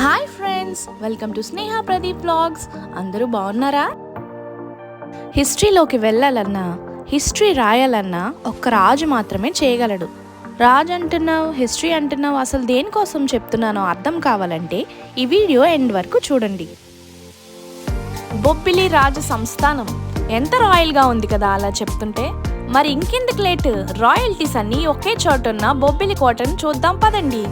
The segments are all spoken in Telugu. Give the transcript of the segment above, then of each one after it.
Hi friends welcome to Sneha Pradeep blogs అందరూ బాగున్నారా? హిస్టరీలోకి వెళ్ళాలన్నా హిస్టరీ రాయాలన్నా ఒక్క రాజు మాత్రమే చేయగలడు. రాజు అంటున్నావు హిస్టరీ అంటున్నావు అసలు దేనికోసం చెప్తున్నానో అర్థం కావాలంటే ఈ వీడియో ఎండ్ వరకు చూడండి. బొబ్బిలి రాజు సంస్థానం ఎంత రాయల్గా ఉంది కదా అలా చెప్తుంటే? మరి ఇంకెందుకు లేట్? రాయల్టీస్ అన్నీ ఒకే చోటున్న బొబ్బిలి కోటను చూద్దాం పదండి.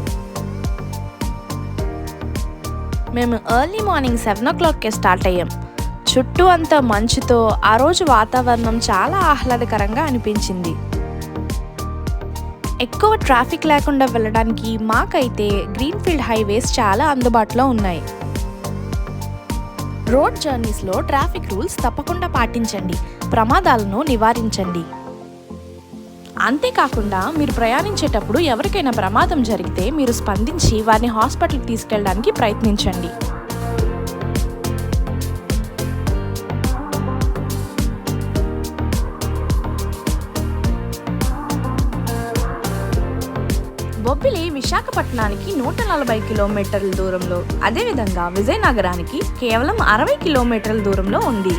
మేము ఎర్లీ మార్నింగ్ సెవెన్ ఓ క్లాక్కే స్టార్ట్ అయ్యాం. చుట్టూ అంతా మంచుతో ఆ రోజు వాతావరణం చాలా ఆహ్లాదకరంగా అనిపించింది. ఎక్కువ ట్రాఫిక్ లేకుండా వెళ్ళడానికి మాకైతే గ్రీన్ఫీల్డ్ హైవేస్ చాలా అందుబాటులో ఉన్నాయి. రోడ్ జర్నీస్లో ట్రాఫిక్ రూల్స్ తప్పకుండా పాటించండి. ప్రమాదాలను నివారించండి. అంతేకాకుండా మీరు ప్రయాణించేటప్పుడు ఎవరికైనా ప్రమాదం జరిగితే మీరు స్పందించి వారిని హాస్పిటల్కి తీసుకెళ్ళడానికి ప్రయత్నించండి. బొబ్బిలి విశాఖపట్నానికి నూట నలభై కిలోమీటర్ల దూరంలో అదేవిధంగా విజయనగరానికి కేవలం అరవై కిలోమీటర్ల దూరంలో ఉంది.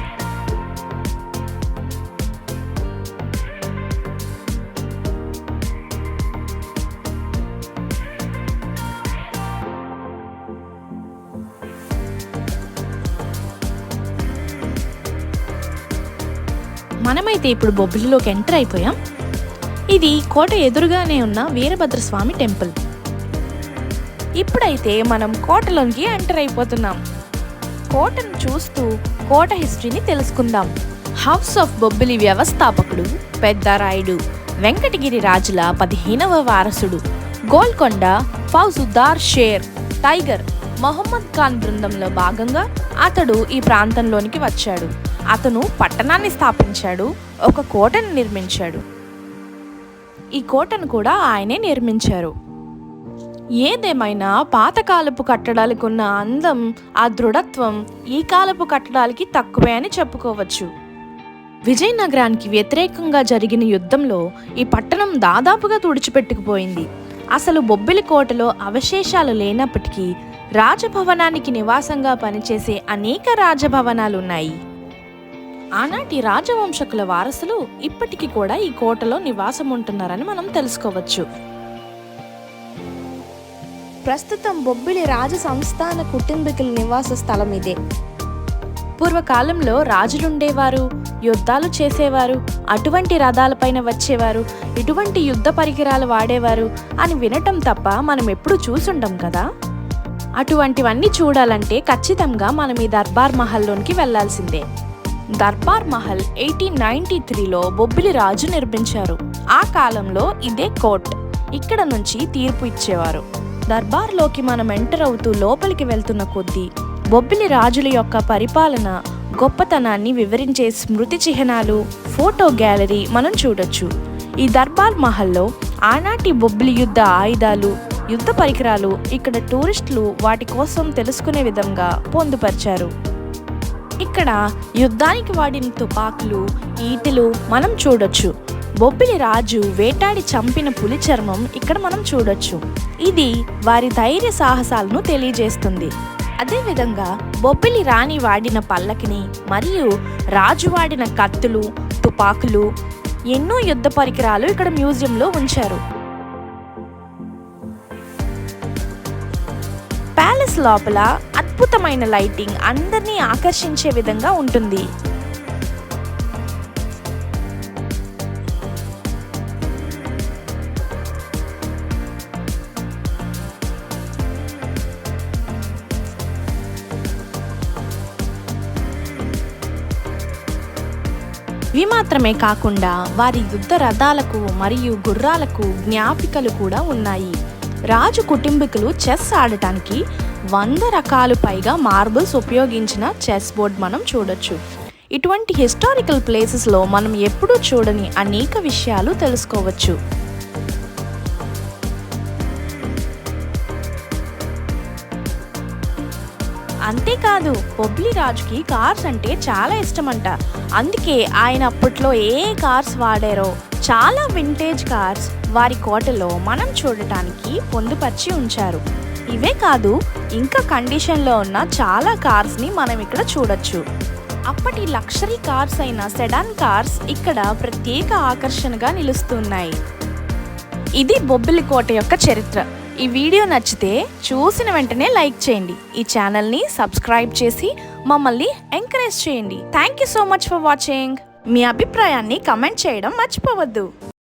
మనమైతే ఇప్పుడు బొబ్బిలిలోకి ఎంటర్ అయిపోయాం. ఇది కోట ఎదురుగానే ఉన్న వీరభద్రస్వామి టెంపుల్. ఇప్పుడైతే మనం కోటలోకి ఎంటర్ అయిపోతున్నాం. కోటను చూస్తూ కోట హిస్టరీని తెలుసుకుందాం. హౌస్ ఆఫ్ బొబ్బిలి వ్యవస్థాపకుడు పెద్దరాయుడు వెంకటగిరి రాజుల పదిహేనవ వారసుడు గోల్కొండ ఫౌజుదార్ షేర్ టైగర్ మొహమ్మద్ ఖాన్ బృందంలో భాగంగా అతడు ఈ ప్రాంతంలోనికి వచ్చాడు. అతను పట్టణాన్ని స్థాపించాడు ఒక కోటను నిర్మించాడు. ఈ కోటను కూడా ఆయనే నిర్మించారు. ఏదేమైనా పాతకాలపు కట్టడాలకున్న అందం ఆ దృఢత్వం ఈ కాలపు కట్టడాలకి తక్కువే అని చెప్పుకోవచ్చు. విజయనగరానికి వ్యతిరేకంగా జరిగిన యుద్ధంలో ఈ పట్టణం దాదాపుగా తుడిచిపెట్టుకుపోయింది. అసలు బొబ్బిలి కోటలో అవశేషాలు లేనప్పటికీ రాజభవనానికి నివాసంగా పనిచేసే అనేక రాజభవనాలు ఉన్నాయి ఆనాటి రాజవంశకుల వారసులు ఇప్పటికీ కూడా ఈ కోటలో నివాసం ఉంటున్నారని మనం తెలుసుకోవచ్చు. ప్రస్తుతం బొబ్బిలి రాజ సంస్థాన కుటుంబీకుల నివాస స్థలం ఇదే. పూర్వకాలంలో రాజులుండేవారు యుద్ధాలు చేసేవారు అటువంటి రథాలపైన వచ్చేవారు ఇటువంటి యుద్ధ పరికరాలు వాడేవారు అని వినటం తప్ప మనం ఎప్పుడు చూసుండం కదా? అటువంటివన్నీ చూడాలంటే ఖచ్చితంగా మనం ఈ దర్బార్ మహల్లోనికి వెళ్ళాల్సిందే. దర్బార్ మహల్ ఎయిటీన్ నైన్టీ త్రీలో బొబ్బిలి రాజు నిర్మించారు. ఆ కాలంలో ఇదే కోర్ట్. ఇక్కడ నుంచి తీర్పు ఇచ్చేవారు. దర్బార్లోకి మనం ఎంటర్ అవుతూ లోపలికి వెళ్తున్న కొద్దీ బొబ్బిలి రాజుల యొక్క పరిపాలన గొప్పతనాన్ని వివరించే స్మృతి చిహ్నాలు ఫోటో గ్యాలరీ మనం చూడొచ్చు. ఈ దర్బార్ మహల్లో ఆనాటి బొబ్బిలి యుద్ధ ఆయుధాలు యుద్ధ పరికరాలు ఇక్కడ టూరిస్టులు వాటి కోసం తెలుసుకునే విధంగా పొందుపరిచారు. ఇక్కడ యుద్ధానికి వాడిన తుపాకులు ఈటెలు మనం చూడొచ్చు. బొబ్బిలి రాజు వేటాడి చంపిన పులి చర్మం ఇక్కడ మనం చూడొచ్చు. ఇది వారి ధైర్య సాహసాలను తెలియజేస్తుంది. అదేవిధంగా బొబ్బిలి రాణి వాడిన పల్లకిని మరియు రాజు వాడిన కత్తులు తుపాకులు ఎన్నో యుద్ధ పరికరాలు ఇక్కడ మ్యూజియంలో ఉంచారు. ప్యాలెస్ లోపల అద్భుతమైన లైటింగ్ అందరినీ ఆకర్షించే విధంగా ఉంటుంది. ఇవి మాత్రమే కాకుండా వారి యుద్ధ రథాలకు మరియు గుర్రాలకు జ్ఞాపికలు కూడా ఉన్నాయి. రాజు కుటుంబీకులు చెస్ ఆడటానికి వంద రకాలు పైగా మార్బుల్స్ ఉపయోగించిన చెస్ బోర్డ్ మనం చూడొచ్చు. ఇటువంటి హిస్టారికల్ ప్లేసెస్లో మనం ఎప్పుడూ చూడని అనేక విషయాలు తెలుసుకోవచ్చు. అంతేకాదు బొబ్లీ రాజుకి కార్స్ అంటే చాలా ఇష్టమంట. అందుకే ఆయన అప్పట్లో ఏ కార్స్ వాడారో చాలా వింటేజ్ కార్స్ వారి కోటలో మనం చూడటానికి పొందుపరిచి ఉంచారు. ఇవే కాదు ఇంకా కండిషన్లో ఉన్న చాలా కార్స్ని మనం ఇక్కడ చూడొచ్చు. అప్పటి లక్షరీ కార్స్ అయిన సెడాన్ కార్స్ ఇక్కడ ప్రత్యేక ఆకర్షణగా నిలుస్తున్నాయి. ఇది బొబ్బిలి కోట యొక్క చరిత్ర. ఈ వీడియో నచ్చితే చూసిన వెంటనే లైక్ చేయండి. ఈ ఛానల్ని సబ్స్క్రైబ్ చేసి మమ్మల్ని ఎంకరేజ్ చేయండి. Thank you so much for watching మీ అభిప్రాయాన్ని కమెంట్ చేయడం మర్చిపోవద్దు.